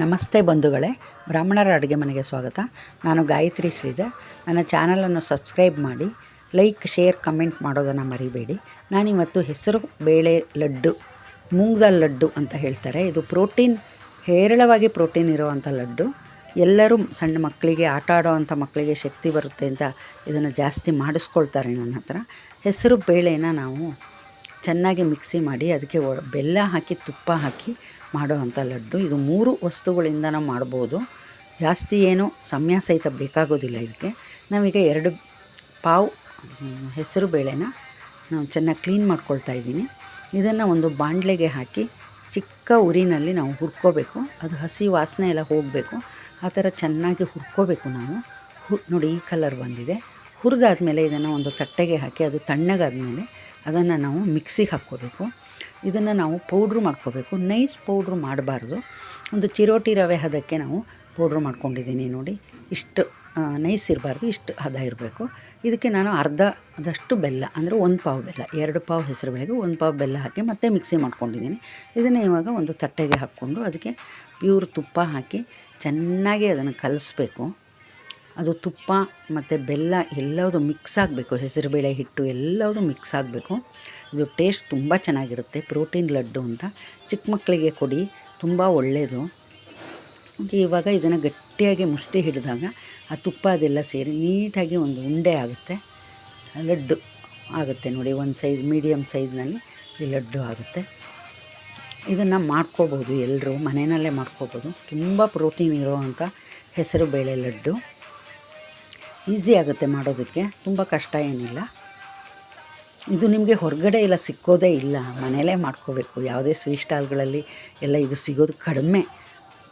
ನಮಸ್ತೆ ಬಂಧುಗಳೇ, ಬ್ರಾಹ್ಮಣರ ಅಡುಗೆ ಮನೆಗೆ ಸ್ವಾಗತ. ನಾನು ಗಾಯತ್ರಿ ಶ್ರೀಧರ್. ನನ್ನ ಚಾನಲನ್ನು ಸಬ್ಸ್ಕ್ರೈಬ್ ಮಾಡಿ, ಲೈಕ್, ಶೇರ್, ಕಮೆಂಟ್ ಮಾಡೋದನ್ನು ಮರಿಬೇಡಿ. ನಾನಿವತ್ತು ಹೆಸರು, ಬೇಳೆ, ಲಡ್ಡು ಮೂಂಗ್ ದಾಲ್ ಲಡ್ಡು ಅಂತ ಹೇಳ್ತಾರೆ. ಇದು ಪ್ರೋಟೀನ್, ಹೇರಳವಾಗಿ ಪ್ರೋಟೀನ್ ಇರುವಂಥ ಲಡ್ಡು. ಎಲ್ಲರೂ ಸಣ್ಣ ಮಕ್ಕಳಿಗೆ, ಆಟ ಆಡೋವಂಥ ಮಕ್ಕಳಿಗೆ ಶಕ್ತಿ ಬರುತ್ತೆ ಅಂತ ಇದನ್ನು ಜಾಸ್ತಿ ಮಾಡಿಸ್ಕೊಳ್ತಾರೆ ನನ್ನ ಹತ್ರ. ಹೆಸರು, ಬೇಳೆನ ನಾವು ಚೆನ್ನಾಗಿ ಮಿಕ್ಸಿ ಮಾಡಿ, ಅದಕ್ಕೆ ಬೆಲ್ಲ ಹಾಕಿ, ತುಪ್ಪ ಹಾಕಿ ಮಾಡೋವಂಥ ಲಡ್ಡು. ಇದು ಮೂರು ವಸ್ತುಗಳಿಂದ ನಾವು ಮಾಡ್ಬೋದು. ಜಾಸ್ತಿ ಏನು ಸಮಯ ಸಹಿತ ಬೇಕಾಗೋದಿಲ್ಲ ಇದಕ್ಕೆ. ನಾವೀಗ ಎರಡು ಪಾವು ಹೆಸರು ಬೇಳೆನ ನಾವು ಚೆನ್ನಾಗಿ ಕ್ಲೀನ್ ಮಾಡ್ಕೊಳ್ತಾ ಇದ್ದೀನಿ. ಇದನ್ನು ಒಂದು ಬಾಣಲೆಗೆ ಹಾಕಿ ಚಿಕ್ಕ ಉರಿನಲ್ಲಿ ನಾವು ಹುರ್ಕೋಬೇಕು. ಅದು ಹಸಿ ವಾಸನೆ ಎಲ್ಲ ಹೋಗಬೇಕು. ಆ ಥರ ಚೆನ್ನಾಗಿ ಹುರ್ಕೋಬೇಕು ನಾವು. ಹು, ನೋಡಿ ಈ ಕಲರ್ ಬಂದಿದೆ. ಹುರಿದಾದ್ಮೇಲೆ ಇದನ್ನು ಒಂದು ತಟ್ಟೆಗೆ ಹಾಕಿ, ಅದು ತಣ್ಣಗಾದ್ಮೇಲೆ ಅದನ್ನು ನಾವು ಮಿಕ್ಸಿಗೆ ಹಾಕ್ಕೋಬೇಕು. ಇದನ್ನು ನಾವು ಪೌಡ್ರು ಮಾಡ್ಕೋಬೇಕು. ನೈಸ್ ಪೌಡ್ರು ಮಾಡಬಾರ್ದು. ಒಂದು ಚಿರೋಟಿ ರವೆ ಹದಕ್ಕೆ ನಾವು ಪೌಡ್ರು ಮಾಡ್ಕೊಂಡಿದ್ದೀನಿ ನೋಡಿ. ಇಷ್ಟು ನೈಸ್ ಇರಬಾರ್ದು. ಇಷ್ಟು ಹದ ಇರಬೇಕು. ಇದಕ್ಕೆ ನಾನು ಅರ್ಧ ಅದಷ್ಟು ಬೆಲ್ಲ, ಅಂದರೆ ಒಂದು ಪಾವು ಬೆಲ್ಲ, ಎರಡು ಪಾವು ಹೆಸರು ಬೆಳಗ್ಗೆ ಒಂದು ಪಾವು ಬೆಲ್ಲ ಹಾಕಿ ಮತ್ತೆ ಮಿಕ್ಸಿ ಮಾಡ್ಕೊಂಡಿದ್ದೀನಿ. ಇದನ್ನು ಇವಾಗ ಒಂದು ತಟ್ಟೆಗೆ ಹಾಕ್ಕೊಂಡು ಅದಕ್ಕೆ ಪ್ಯೂರ್ ತುಪ್ಪ ಹಾಕಿ ಚೆನ್ನಾಗಿ ಅದನ್ನು ಕಲಿಸ್ಬೇಕು. ಅದು ತುಪ್ಪ ಮತ್ತು ಬೆಲ್ಲ ಎಲ್ಲವುದು ಮಿಕ್ಸ್ ಆಗಬೇಕು. ಹೆಸರುಬೇಳೆ ಹಿಟ್ಟು ಎಲ್ಲವುದು ಮಿಕ್ಸ್ ಆಗಬೇಕು. ಇದು ಟೇಸ್ಟ್ ತುಂಬ ಚೆನ್ನಾಗಿರುತ್ತೆ. ಪ್ರೋಟೀನ್ ಲಡ್ಡು ಅಂತ ಚಿಕ್ಕ ಮಕ್ಕಳಿಗೆ ಕೊಡಿ, ತುಂಬ ಒಳ್ಳೆಯದು ಇವಾಗ ಇದನ್ನು ಗಟ್ಟಿಯಾಗಿ ಮುಷ್ಟಿ ಹಿಡಿದಾಗ ಆ ತುಪ್ಪ ಅದೆಲ್ಲ ಸೇರಿ ನೀಟಾಗಿ ಒಂದು ಉಂಡೆ ಆಗುತ್ತೆ. ಲಡ್ಡು ಆಗುತ್ತೆ ನೋಡಿ, ಒಂದು ಸೈಜ್ ಮೀಡಿಯಮ್ ಸೈಜ್ನಲ್ಲಿ ಈ ಲಡ್ಡು ಆಗುತ್ತೆ. ಇದನ್ನು ಮಾಡ್ಕೋಬೋದು ಎಲ್ಲರೂ ಮನೆಯಲ್ಲೇ ಮಾಡ್ಕೋಬೋದು. ತುಂಬ ಪ್ರೋಟೀನ್ ಇರೋವಂಥ ಹೆಸರು ಬೇಳೆ ಲಡ್ಡು. ಈಸಿ ಆಗುತ್ತೆ ಮಾಡೋದಕ್ಕೆ, ತುಂಬ ಕಷ್ಟ ಏನಿಲ್ಲ. ಇದು ನಿಮಗೆ ಹೊರಗಡೆ ಎಲ್ಲ ಸಿಕ್ಕೋದೇ ಇಲ್ಲ. ಮನೆಯಲ್ಲೇ ಮಾಡ್ಕೋಬೇಕು. ಯಾವುದೇ ಸ್ವೀಟ್ ಸ್ಟಾಲ್ಗಳಲ್ಲಿ ಎಲ್ಲ ಇದು ಸಿಗೋದು ಕಡಿಮೆ.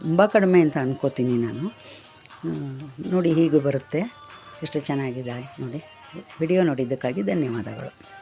ತುಂಬ ಕಡಿಮೆ ಅಂತ ಅಂದ್ಕೋತೀನಿ ನಾನು. ನೋಡಿ ಹೀಗೆ ಬರುತ್ತೆ. ಎಷ್ಟು ಚೆನ್ನಾಗಿದೆ ನೋಡಿ. ವಿಡಿಯೋ ನೋಡಿದ್ದಕ್ಕಾಗಿ ಧನ್ಯವಾದಗಳು.